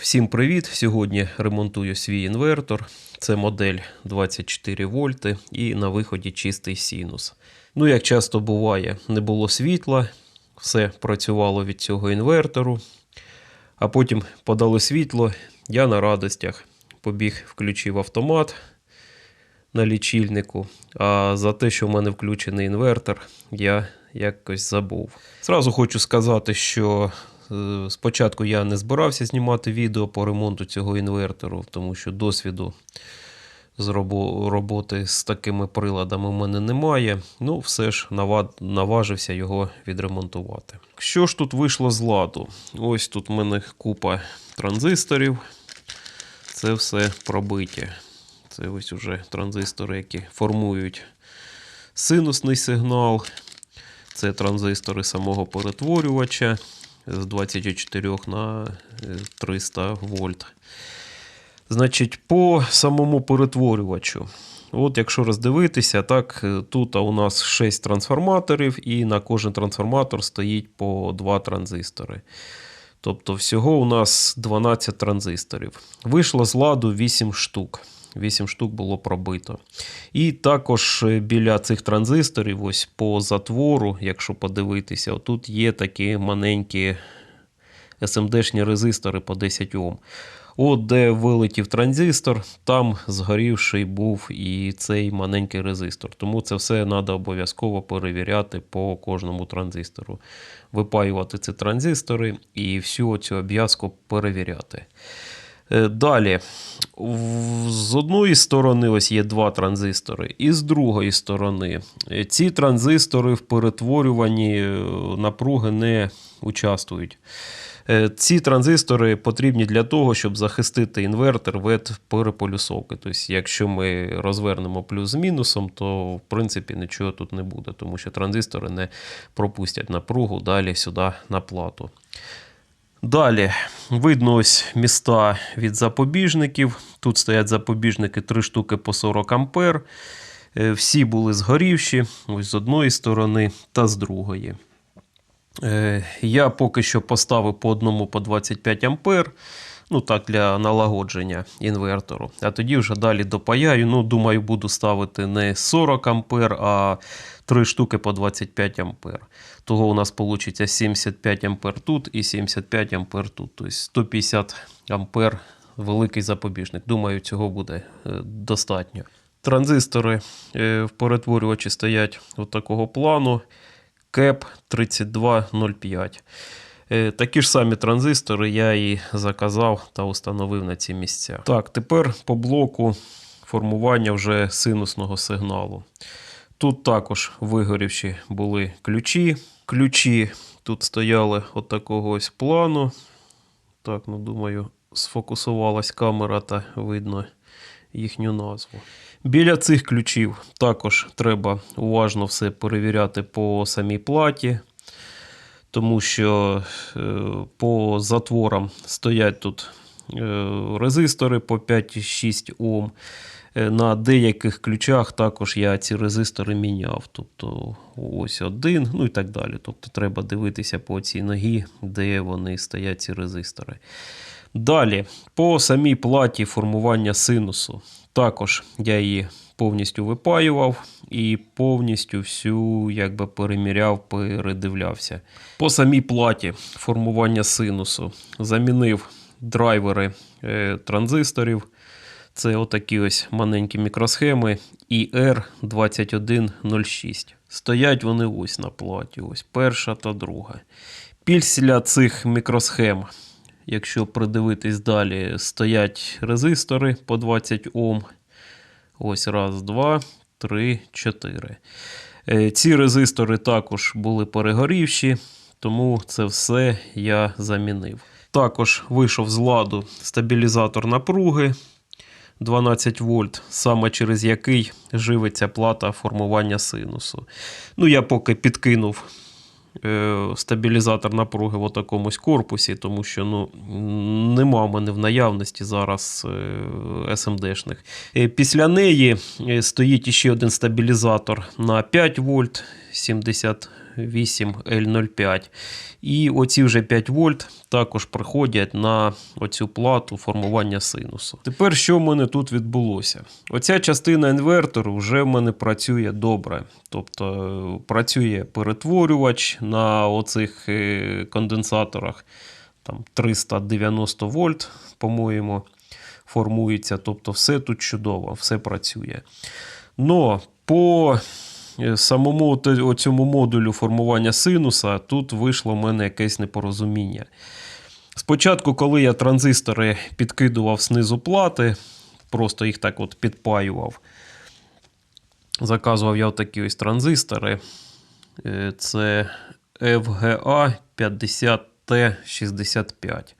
Всім привіт! Сьогодні ремонтую свій інвертор. Це модель 24 вольти і на виході чистий синус. Ну, як часто буває, не було світла, все працювало від цього інвертору. А потім подали світло, я на радостях побіг, включив автомат на лічильнику. А за те, що в мене включений інвертор, я якось забув. Зразу хочу сказати, що спочатку я не збирався знімати відео по ремонту цього інвертору, тому що досвіду з роботи з такими приладами в мене немає. Ну, все ж наважився його відремонтувати. Що ж тут вийшло з ладу? Ось тут в мене купа транзисторів. Це все пробиті. Це ось уже транзистори, які формують синусний сигнал. Це транзистори самого перетворювача з 24 на е, 300 вольт. Значить, по самому перетворювачу. От якщо роздивитися, так, е, тут у нас 6 трансформаторів, і на кожен трансформатор стоїть по 2 транзистори. Тобто всього у нас 12 транзисторів. Вийшло з ладу 8 штук. 8 штук було пробито. І також е, біля цих транзисторів, ось по затвору, якщо подивитися, тут є такі маленькі SMD-шні резистори по 10 Ом. От де вилетів транзистор, там згорівший був і цей маленький резистор. Тому це все треба обов'язково перевіряти по кожному транзистору. Випаювати ці транзистори і всю цю обв'язку перевіряти. Е, Далі, з одної сторони ось є два транзистори, і з другої сторони е, ці транзистори в перетворюванні е, напруги не участвують. Ці транзистори потрібні для того, щоб захистити інвертор від переполюсовки. Тобто, якщо ми розвернемо плюс з мінусом, то в принципі нічого тут не буде, тому що транзистори не пропустять напругу далі сюди на плату. Далі видно ось міста від запобіжників. Тут стоять запобіжники 3 штуки по 40 ампер. Е, Всі були згорівші, ось з одної сторони та з другої. Е, Я поки що поставив по одному по 25 ампер. Ну так, для налагодження інвертору. А тоді вже далі допаяю. Ну, думаю, буду ставити не 40 ампер, а 3 штуки по 25 ампер. Того у нас вийде 75 ампер тут і 75 ампер тут. Тобто 150 ампер великий запобіжник. Думаю, цього буде е, достатньо. Транзистори е, в перетворювачі стоять от такого плану. КЕП 3205. Е, Такі ж самі транзистори я і заказав та установив на ці місця. Так, тепер по блоку формування вже синусного сигналу. Тут також вигорівші були ключі. Ключі тут стояли от такого ось плану. Так, ну думаю, сфокусувалась камера та видно їхню назву. Біля цих ключів також треба уважно все перевіряти по самій платі, тому що е, по затворам стоять тут е, резистори по 5-6 Ом. Е, На деяких ключах також я ці резистори міняв. Тобто ось один, ну і так далі. Тобто треба дивитися по цій ногі, де вони стоять, ці резистори. Далі, по самій платі формування синусу. Також я її повністю випаював і повністю всю якби переміряв, передивлявся. По самій платі формування синусу замінив драйвери е, транзисторів. Це отакі ось маленькі мікросхеми IR2106. Стоять вони ось на платі, ось перша та друга. Після цих мікросхем, якщо придивитись далі, стоять резистори по 20 Ом. Ось раз, два, три, чотири. Е, Ці резистори також були перегорівші, тому це все я замінив. Також вийшов з ладу стабілізатор напруги 12 вольт, саме через який живиться плата формування синусу. Ну, я поки підкинув стабілізатор напруги в такомусь корпусі, тому що ну, нема в мене в наявності зараз е, SMD-шних. Е, Після неї е, стоїть ще один стабілізатор на 5 вольт 70 78L05. І оці вже 5 вольт також приходять на оцю плату формування синусу. Тепер що в мене тут відбулося? Оця частина інвертору вже в мене працює добре. Тобто е, працює перетворювач на оцих е, конденсаторах там 390 вольт, по-моєму, формується. Тобто все тут чудово, все працює. Но по самому цьому модулю формування синуса тут вийшло в мене якесь непорозуміння. Спочатку, коли я транзистори підкидував знизу плати, просто їх так от підпаював. Заказував я такі ось транзистори. Е, Це FGA 50T65.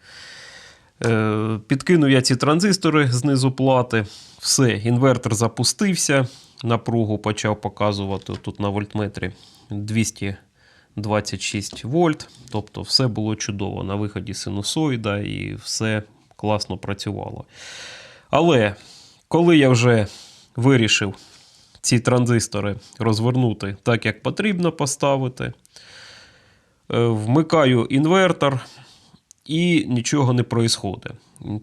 Е, Підкинув я ці транзистори знизу плати. Все, інвертор запустився. Напругу почав показувати тут на вольтметрі 226 вольт. Тобто все було чудово на виході синусоїда і все класно працювало. Але коли я вже вирішив ці транзистори розвернути так, як потрібно поставити, е, вмикаю інвертор і нічого не проїсходить.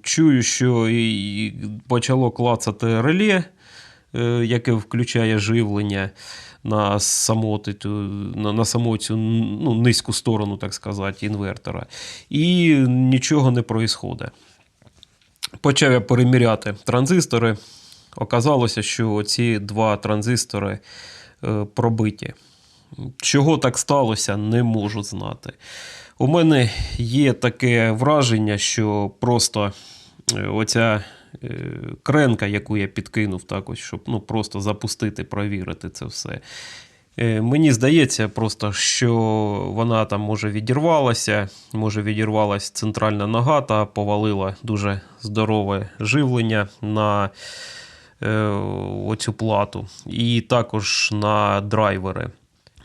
Чую, що і- почало клацати реле, яке включає живлення на саму, ту- на, на ну, низьку сторону, так сказати, інвертора. І нічого не проїсходить. Почав я переміряти транзистори. Оказалося, що ці два транзистори е, пробиті. Чого так сталося, не можу знати. У мене є таке враження, що просто е, оця е, кренка, яку я підкинув, так ось, щоб ну, просто запустити, провірити це все. Е, Мені здається, просто що вона там може відірвалася, може відірвалася центральна нога та повалила дуже здорове живлення на е, оцю плату, і також на драйвери.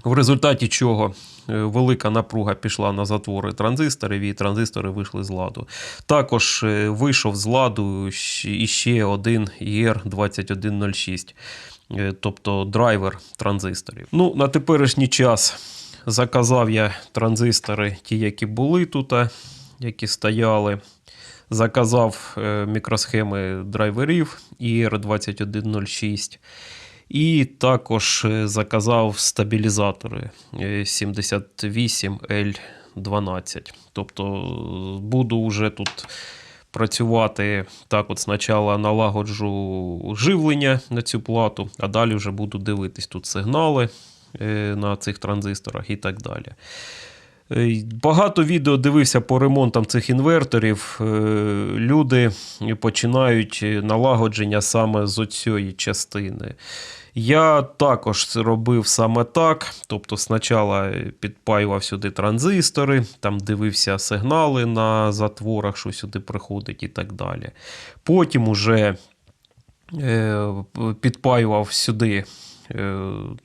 В результаті чого е, велика напруга пішла на затвори транзисторів, і транзистори вийшли з ладу. Також е, вийшов з ладу іще один ER2106, е, тобто драйвер транзисторів. Ну, на теперішній час заказав я транзистори, ті, які були тут, які стояли. Заказав мікросхеми драйверів ER2106. І також е, заказав стабілізатори е, 78L12. Тобто е, буду вже тут працювати так, от спочатку налагоджу живлення на цю плату, а далі вже буду дивитись тут сигнали е, на цих транзисторах і так далі. Е, Багато відео дивився по ремонтам цих інверторів. Е, Люди починають налагодження саме з оцієї частини. Я також робив саме так. Тобто, спочатку підпаював сюди транзистори, там дивився сигнали на затворах, що сюди приходить і так далі. Потім уже е, підпаював сюди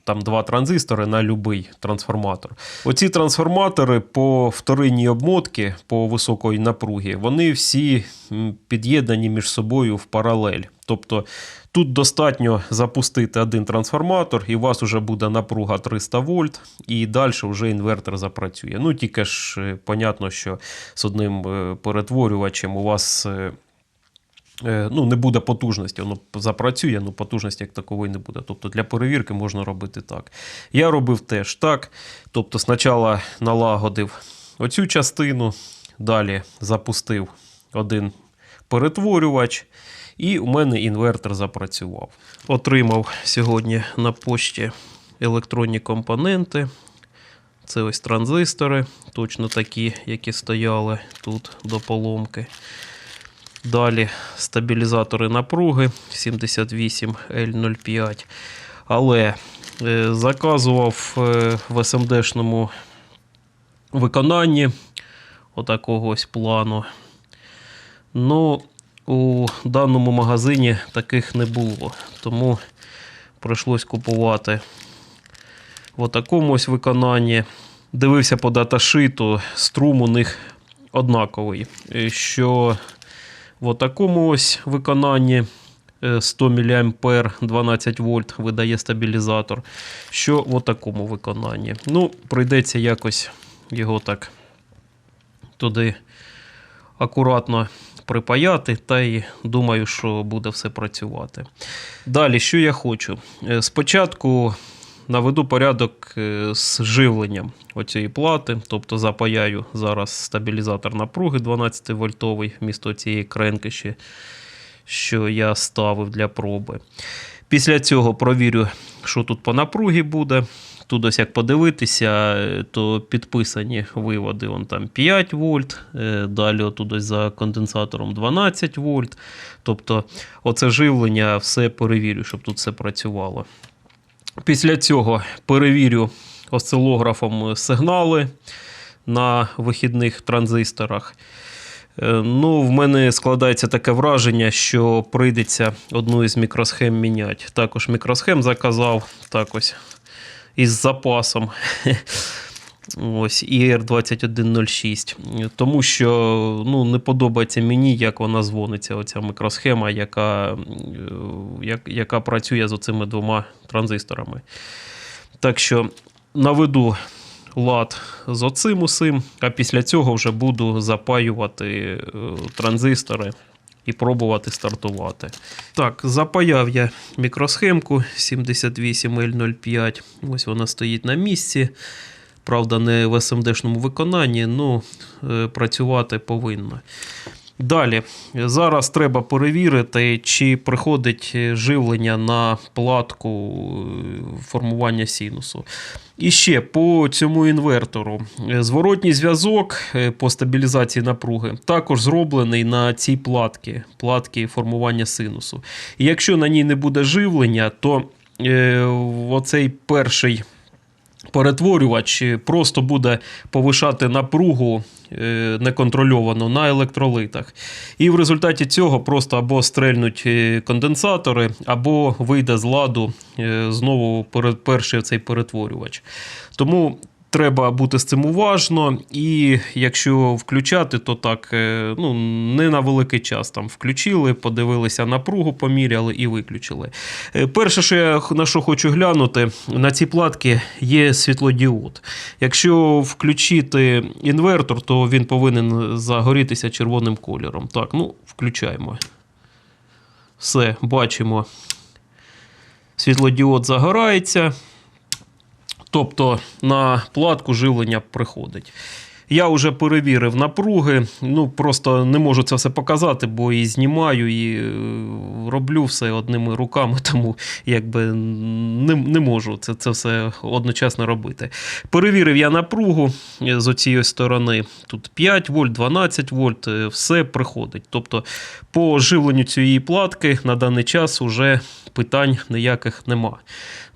там два транзистори на будь-який трансформатор. Оці трансформатори по вторинній обмотці, по високої напруги, вони всі під'єднані між собою в паралель. Тобто тут достатньо запустити один трансформатор, і у вас вже буде напруга 300 вольт, і далі вже інвертор запрацює. Ну тільки ж е, понятно, що з одним е, перетворювачем у вас. Е, ну, не буде потужності, воно запрацює, але потужності як такової не буде. Тобто для перевірки можна робити так. Я робив теж так. Тобто, спочатку налагодив оцю частину, далі запустив один перетворювач, і у мене інвертор запрацював. Отримав сьогодні на пошті електронні компоненти. Це ось транзистори, точно такі, які стояли тут до поломки. Далі стабілізатори напруги 78L05. Але е, заказував е, в SMD-шному виконанні отакого ось плану. Ну, у даному магазині таких не було. Тому прийшлось купувати в такому ось виконанні. Дивився по даташиту, струм у них однаковий. Е, Що в такому ось виконанні е, 100 мА 12 вольт видає стабілізатор, що в такому виконанні. Ну, прийдеться якось його так туди акуратно припаяти, та й думаю, що буде все працювати. Далі, що я хочу? Е, Спочатку наведу порядок е, з живленням оцієї плати, тобто запаяю зараз стабілізатор напруги 12 вольтовий вмісто цієї кренки, що я ставив для проби. Після цього провірю, що тут по напругі буде. Тут ось як подивитися, е, то підписані виводи вон там 5 вольт, е, далі тут ось за конденсатором 12 вольт. Тобто, оце живлення все перевірю, щоб тут все працювало. Після цього перевірю осцилографом сигнали на вихідних транзисторах. Е, Ну, в мене складається таке враження, що прийдеться одну із мікросхем міняти. Також мікросхем заказав, так ось із запасом. Ось IR2106. Тому що ну, не подобається мені, як вона дзвониться, оця мікросхема, яка, е, як, яка працює з оцими двома транзисторами. Так що наведу лад з оцим усім, а після цього вже буду запаювати е, транзистори і пробувати стартувати. Так, запаяв я мікросхемку 78L05. Ось вона стоїть на місці. Правда, не в SMD-шному виконанні, ну е, працювати повинна. Далі, зараз треба перевірити, чи приходить живлення на платку е, формування синусу. І ще по цьому інвертору. Зворотній зв'язок е, по стабілізації напруги також зроблений на цій платці, платки формування синусу. І якщо на ній не буде живлення, то оцей перший перетворювач просто буде повишати напругу неконтрольовану на електролитах. І в результаті цього просто або стрельнуть е, конденсатори, або вийде з ладу е, знову перший цей перетворювач. Тому треба бути з цим уважно, і якщо включати, то так е, ну, не на великий час там включили, подивилися напругу, поміряли і виключили. Е, Перше, що я на що хочу глянути, на цій платці є світлодіод. Якщо включити інвертор, то він повинен загорітися червоним кольором. Так, ну, включаємо. Все, бачимо. Світлодіод загорається. Тобто на платку живлення приходить. Я вже перевірив напруги. Ну просто не можу це все показати, бо і знімаю, і е, роблю все одними руками, тому якби не, не можу це, це все одночасно робити. Перевірив я напругу е, з оцієї сторони. Тут 5 вольт, 12 вольт, е, все приходить. Тобто по живленню цієї платки на даний час уже питань ніяких нема.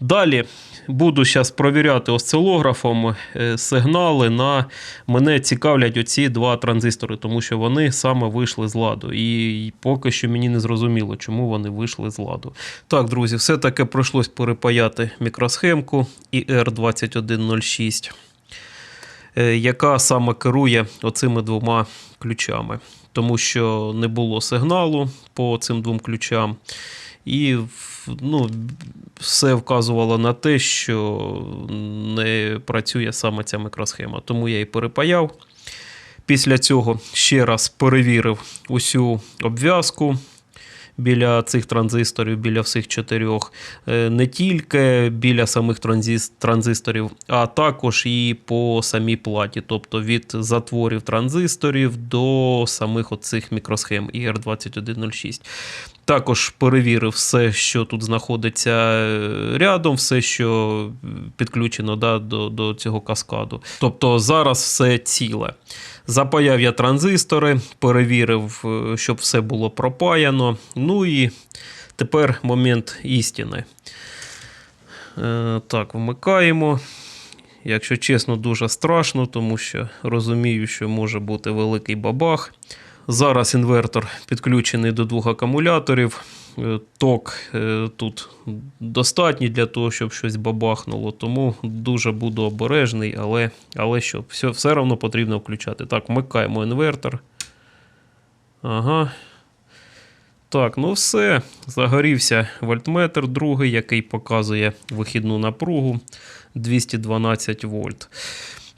Далі буду зараз провіряти осцилографом е, сигнали на мене цікавлять оці два транзистори, тому що вони саме вийшли з ладу. І поки що мені не зрозуміло, чому вони вийшли з ладу. Так, друзі, все-таки прийшлось перепаяти мікросхемку IR2106, е, яка саме керує оцими двома ключами, тому що не було сигналу по цим двом ключам. І ну, все вказувало на те, що не працює саме ця мікросхема. Тому я її перепаяв. Після цього ще раз перевірив усю обв'язку біля цих транзисторів, біля всіх чотирьох, Е, не тільки біля самих транзисторів, а також і по самій платі, тобто від затворів транзисторів до самих оцих мікросхем IR2106. Також перевірив все, що тут знаходиться е, рядом, все, що підключено да, до, до цього каскаду. Тобто зараз все ціле. Запаяв я транзистори, перевірив, е, щоб все було пропаяно. Ну і тепер момент істини. Е, так, вмикаємо. Якщо чесно, дуже страшно, тому що розумію, що може бути великий бабах. Зараз інвертор підключений до двох акумуляторів. Е, Ток е, тут достатній для того, щоб щось бабахнуло, тому дуже буду обережний, але, але що, все, все одно потрібно включати. Так, вмикаємо інвертор. Ага. Так, ну все. Загорівся вольтметр другий, який показує вихідну напругу 212 вольт.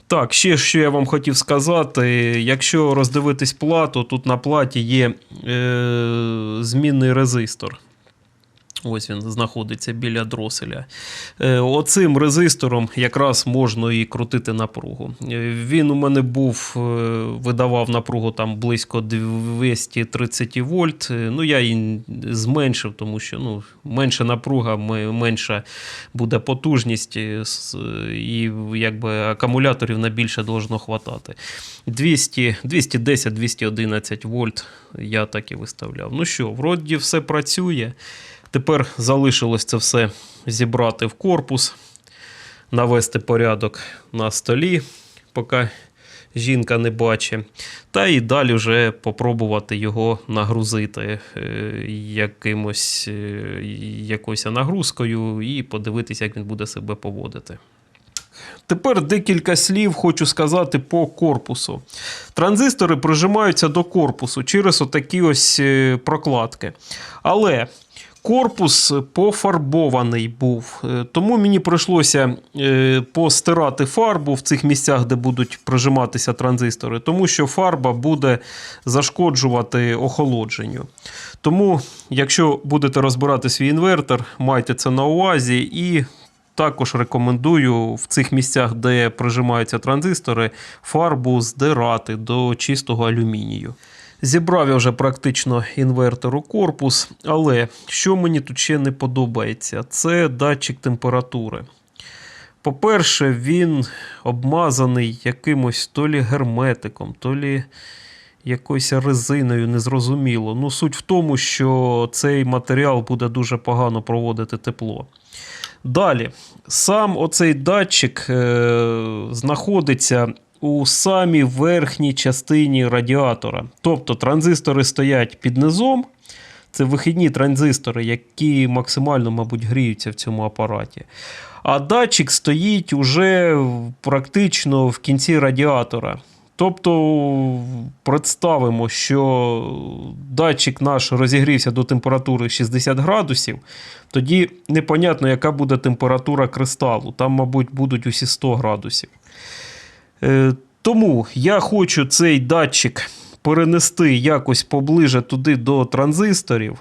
Так, ще що я вам хотів сказати. Якщо роздивитись плату, тут на платі є е, змінний резистор. Ось він знаходиться біля дроселя. Е, Оцим резистором якраз можна і крутити напругу. Е, Він у мене був, е, видавав напругу там близько 230 вольт. Ну, я її зменшив, тому що ну, менша напруга, менша буде потужність, і якби акумуляторів на більше должно хватати. 200, 210-211 вольт я так і виставляв. Ну що, вроді все працює. Тепер залишилось це все зібрати в корпус, навести порядок на столі, поки жінка не бачить. Та і далі вже попробувати його нагрузити е, якимось, е, якоюсь нагрузкою і подивитися, як він буде себе поводити. Тепер декілька слів хочу сказати по корпусу. Транзистори прижимаються до корпусу через отакі ось е, прокладки. Але корпус пофарбований був, е, тому мені прийшлося е, постирати фарбу в цих місцях, де будуть прижиматися транзистори, тому що фарба буде зашкоджувати охолодженню. Тому, якщо будете розбирати свій інвертор, майте це на увазі і також рекомендую в цих місцях, де прижимаються транзистори, фарбу здирати до чистого алюмінію. Зібрав я вже практично інвертор у корпус, але що мені тут ще не подобається, це датчик температури. По-перше, він обмазаний якимось то лі герметиком, то лі якоюсь резиною, незрозуміло. Ну, суть в тому, що цей матеріал буде дуже погано проводити тепло. Далі, сам оцей датчик е, знаходиться у самій верхній частині радіатора. Тобто транзистори стоять під низом. Це вихідні транзистори, які максимально, мабуть, гріються в цьому апараті. А датчик стоїть уже практично в кінці радіатора. Тобто представимо, що датчик наш розігрівся до температури 60 градусів, тоді непонятно, яка буде температура кристалу. Там, мабуть, будуть усі 100 градусів. Е, Тому я хочу цей датчик перенести якось поближе туди до транзисторів.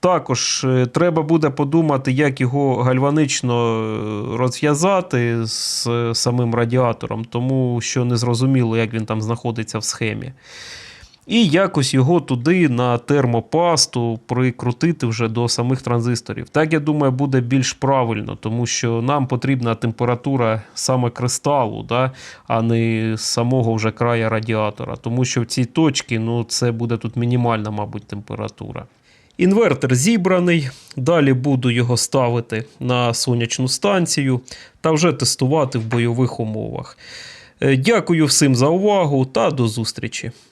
Також е, треба буде подумати, як його гальванично е, розв'язати з самим радіатором, тому що не зрозуміло, як він там знаходиться в схемі. І якось його туди на термопасту прикрутити вже до самих транзисторів. Так, я думаю, буде більш правильно, тому що нам потрібна температура саме кристалу, да, а не самого вже края радіатора. Тому що в цій точці ну, це буде тут мінімальна, мабуть, температура. Інвертор зібраний. Далі буду його ставити на сонячну станцію та вже тестувати в бойових умовах. Е, Дякую всім за увагу та до зустрічі!